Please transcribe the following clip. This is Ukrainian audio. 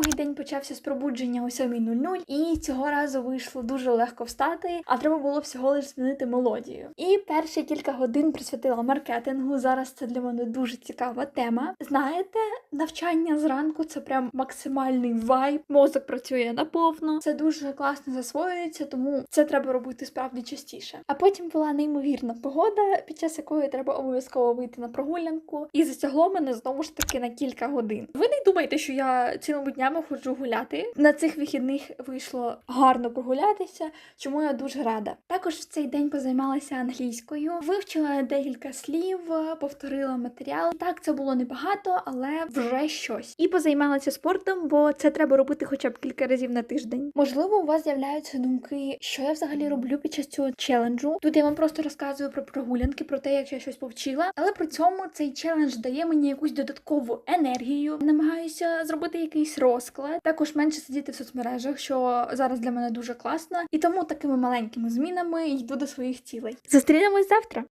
Другий день почався з пробудження о 7.00, і цього разу вийшло дуже легко встати, а треба було всього лиш змінити мелодію. І перші кілька годин присвятила маркетингу. Зараз це для мене дуже цікава тема. Знаєте, навчання зранку це прям максимальний вайб. Мозок працює наповну. Це дуже класно засвоюється, тому це треба робити справді частіше. А потім була неймовірна погода, під час якої треба обов'язково вийти на прогулянку, і затягло мене знову ж таки на кілька годин. Ви не думайте, що я цілими днями ходжу гуляти. На цих вихідних вийшло гарно прогулятися, чому я дуже рада. Також в цей день позаймалася англійською, вивчила декілька слів, повторила матеріал. Так, це було небагато, але вже щось. І позаймалася спортом, бо це треба робити хоча б кілька разів на тиждень. Можливо, у вас з'являються думки, що я взагалі роблю під час цього челенджу. Тут я вам просто розказую про прогулянки, про те, як я щось повчила. Але при цьому цей челендж дає мені якусь додаткову енергію. Намагаюся зробити якийсь розклад. Також менше сидіти в соцмережах, що зараз для мене дуже класно. І тому такими маленькими змінами йду до своїх цілей. Зустрінемось завтра.